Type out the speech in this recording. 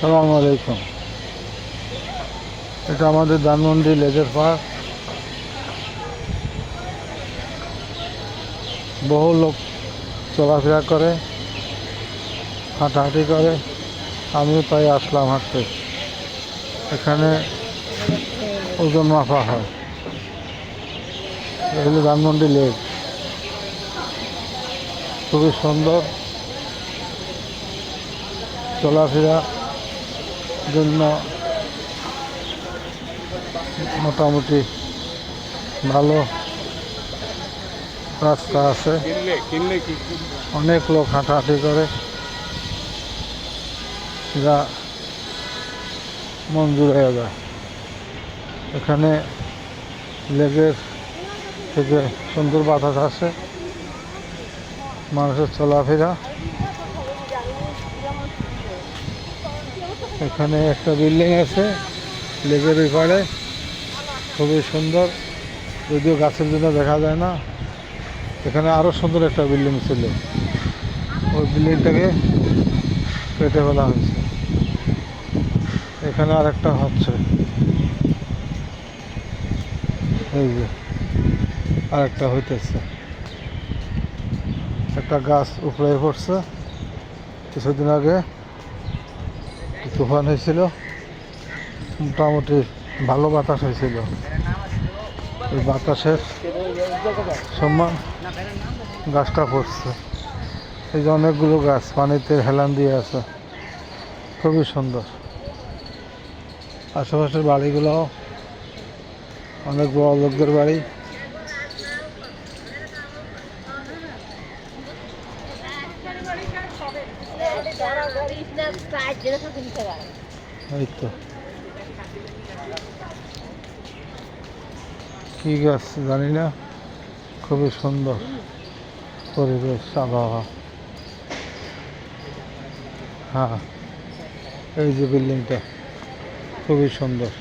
সালাম আলাইকুম। এটা আমাদের ধানমন্ডি লেজার পার্ক বহু লোক চলাফেরা করে, হাঁটাহাঁটি করে। আমিও তাই আসলাম হাঁটতে। এখানে ওজন মাপা হয়। এগুলো ধানমন্ডি লেক। খুবই সুন্দর। চলাফেরা জন্য মোটামুটি ভালো রাস্তা আছে। অনেক লোক হাঁটাহাঁটি করে। যা মঞ্জুর হয়ে যায়। এখানে লেগের থেকে সুন্দর বাতাস আসে। মানুষের চলাফেরা। এখানে একটা বিল্ডিং আছে ওই পাড়ে খুবই সুন্দর। যদিও গাছের জন্য দেখা যায় না। এখানে আরও সুন্দর একটা বিল্ডিং ছিল। ওই বিল্ডিংটাকে কেটে ফেলা হয়েছে। এখানে আর একটা হচ্ছে। এই যে আর একটা হইতেছে। একটা গাছ উপরে পড়ছে। কিছুদিন আগে তুফান হয়েছিল। মোটামুটি ভালো বাতাস হয়েছিল। এই বাতাসের সম্মান গাছটা পড়ছে। এই যে অনেকগুলো গাছ, পানিতে হেলান দিয়ে আছে। খুবই সুন্দর। আশেপাশের বাড়িগুলো অনেক বড় লোকদের বাড়ি। কি গাছ জানি না খুবই সুন্দর পরিবেশ আবহাওয়া। হ্যাঁ এই যে বিল্ডিংটা খুবই সুন্দর।